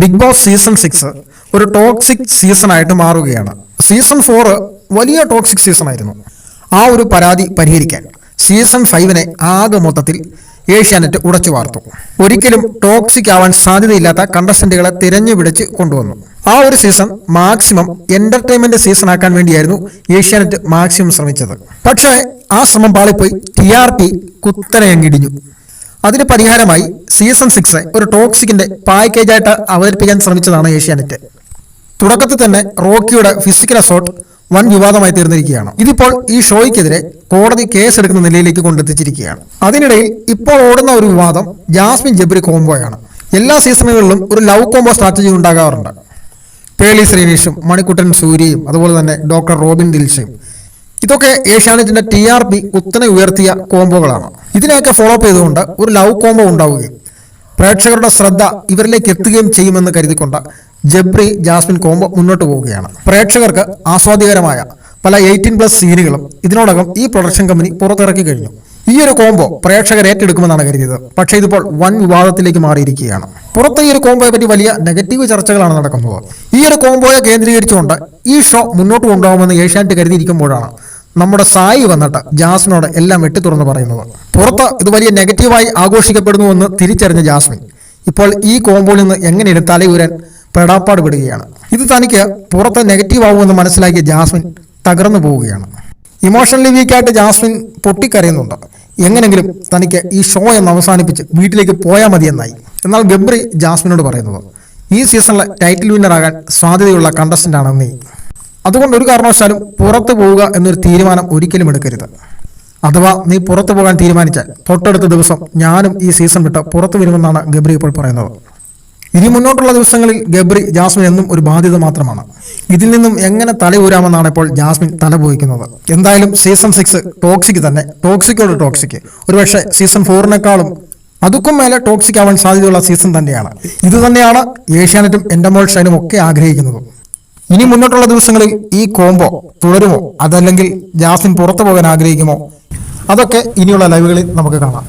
Big Boss season six ഒരു toxic season ആയിട്ട് മാറുകയാണ്. സീസൺ ഫോറ് വലിയ ടോക്സിക് സീസൺ ആയിരുന്നു ആ ഒരു പരാതി പരിഹരിക്കാൻ സീസൺ ഫൈവിനെ ആകെ മൊത്തത്തിൽ ഏഷ്യാനെറ്റ് ഉടച്ചു വാർത്തു. ഒരിക്കലും ടോക്സിക് ആവാൻ സാധ്യതയില്ലാത്ത കണ്ടസ്റ്റന്റുകളെ തിരഞ്ഞു പിടിച്ച് കൊണ്ടുവന്നു. ആ ഒരു സീസൺ മാക്സിമം എന്റർടൈൻമെന്റ് സീസൺ ആക്കാൻ വേണ്ടിയായിരുന്നു ഏഷ്യാനെറ്റ് മാക്സിമം ശ്രമിച്ചത്. പക്ഷേ ആ ശ്രമം പാളിപ്പോയി ടി ആർ പി കുത്തനെ അങ്ങിടിഞ്ഞു അതിന് പരിഹാരമായി സീസൺ സിക്സ് ഒരു ടോക്സിക്കിന്റെ പാക്കേജായിട്ട് അവതരിപ്പിക്കാൻ ശ്രമിച്ചതാണ് ഏഷ്യാനെറ്റ്. തുടക്കത്തിൽ തന്നെ റോക്കിയുടെ ഫിസിക്കൽ അസോട്ട് വൻ വിവാദമായി തീർന്നിരിക്കുകയാണ്. ഇതിപ്പോൾ ഈ ഷോയ്ക്കെതിരെ കോടതി കേസെടുക്കുന്ന നിലയിലേക്ക് കൊണ്ടെത്തിച്ചിരിക്കുകയാണ്. അതിനിടയിൽ ഇപ്പോൾ ഓടുന്ന ഒരു വിവാദം ജാസ്മിൻ ജബ്രി കോംബോയാണ്. എല്ലാ സീസണുകളിലും ഒരു ലവ് കോംബോ സ്ട്രാറ്റജി ഉണ്ടാകാറുണ്ട്. പേളി ശ്രീനീഷും മണിക്കുട്ടൻ സൂര്യയും അതുപോലെ തന്നെ ഡോക്ടർ റോബിൻ ദിൽഷയും. ഇതൊക്കെ ഏഷ്യാനെറ്റിന്റെ ടി ആർ പി കുത്തനെ ഉയർത്തിയ കോംബോകളാണ്. ഇതിനെയൊക്കെ ഫോളോ അപ്പ് ചെയ്തുകൊണ്ട് ഒരു ലവ് കോംബോ ഉണ്ടാവുകയും പ്രേക്ഷകരുടെ ശ്രദ്ധ ഇവരിലേക്ക് എത്തുകയും ചെയ്യുമെന്ന് കരുതിക്കൊണ്ട് ജബ്രി ജാസ്മിൻ കോംബോ മുന്നോട്ട് പോവുകയാണ്. പ്രേക്ഷകർക്ക് ആസ്വാദികരമായ പല എയ്റ്റീൻ പ്ലസ് സീനുകളും ഇതിനോടകം ഈ പ്രൊഡക്ഷൻ കമ്പനി പുറത്തിറക്കി കഴിഞ്ഞു. ഈ ഒരു കോംബോ പ്രേക്ഷകർ ഏറ്റെടുക്കുമെന്നാണ് കരുതിയത്. പക്ഷേ ഇതിപ്പോൾ വൻ വിവാദത്തിലേക്ക് മാറിയിരിക്കുകയാണ്. പുറത്ത് ഈ ഒരു കോംബോയെ പറ്റി വലിയ നെഗറ്റീവ് ചർച്ചകളാണ് നടക്കുന്നത് ഈ ഒരു കോംബോയെ കേന്ദ്രീകരിച്ചുകൊണ്ട് ഈ ഷോ മുന്നോട്ട് കൊണ്ടുപോകുമെന്ന് ഏഷ്യാനെറ്റ് കരുതിയിരിക്കുമ്പോഴാണ് നമ്മുടെ സായി വന്നിട്ട് ജാസ്മിനോട് എല്ലാം വെട്ടി തുറന്ന് പറയുന്നത്. പുറത്ത് ഇത് വലിയ നെഗറ്റീവായി ആഘോഷിക്കപ്പെടുന്നുവെന്ന് തിരിച്ചറിഞ്ഞ ജാസ്മിൻ ഇപ്പോൾ ഈ കോമ്പോയിൽ നിന്ന് എങ്ങനെയും തലയൂരാൻ പെടാപ്പാട് വിടുകയാണ് ഇത് തനിക്ക് പുറത്ത് നെഗറ്റീവ് ആവുമെന്ന് മനസ്സിലാക്കിയ ജാസ്മിൻ തകർന്നു പോവുകയാണ്. ഇമോഷണലി വീക്കായിട്ട് ജാസ്മിൻ പൊട്ടിക്കരയുന്നുണ്ട്. എങ്ങനെങ്കിലും തനിക്ക് ഈ ഷോ എന്ന് അവസാനിപ്പിച്ച് വീട്ടിലേക്ക് പോയാൽ മതിയെന്നായി. എന്നാൽ ഗബ്രി ജാസ്മിനോട് പറയുന്നത് ഈ സീസണിലെ ടൈറ്റിൽ വിന്നർ ആകാൻ സാധ്യതയുള്ള കണ്ടസ്റ്റന്റ് ആണ് നീ അതുകൊണ്ട് ഒരു കാരണവശാലും പുറത്തു പോവുക എന്നൊരു തീരുമാനം ഒരിക്കലും എടുക്കരുത്. അഥവാ നീ പുറത്തു പോകാൻ തീരുമാനിച്ചാൽ തൊട്ടടുത്ത ദിവസം ഞാനും ഈ സീസൺ വിട്ട് പുറത്തു വരുമെന്നാണ് ഗബ്രി ഇപ്പോൾ പറയുന്നത്. ഇനി മുന്നോട്ടുള്ള ദിവസങ്ങളിൽ ഗബ്രി ജാസ്മിൻ എന്നും ഒരു ബാധ്യത മാത്രമാണ്. ഇതിൽ നിന്നും എങ്ങനെ തല ഊരാമെന്നാണ് ഇപ്പോൾ ജാസ്മിൻ തല പോയിക്കുന്നത്. എന്തായാലും സീസൺ സിക്സ് ടോക്സിക് തന്നെ. ടോക്സിക്കോട് ടോക്സിക് ഒരുപക്ഷെ സീസൺ ഫോറിനേക്കാളും അതുക്കും മേലെ ടോക്സിക് ആവാൻ സാധ്യതയുള്ള സീസൺ തന്നെയാണ്. ഇത് തന്നെയാണ് ഏഷ്യാനെറ്റും എൻഡമോൾ ഷൈനും ഒക്കെ ആഗ്രഹിക്കുന്നത്. ഇനി മുന്നോട്ടുള്ള ദിവസങ്ങളിൽ ഈ കോംബോ തുടരുമോ? അതല്ലെങ്കിൽ ജാസിൻ പുറത്തു പോകാൻ ആഗ്രഹിക്കുമോ? അതൊക്കെ ഇനിയുള്ള ലൈവുകളിൽ നമുക്ക് കാണാം.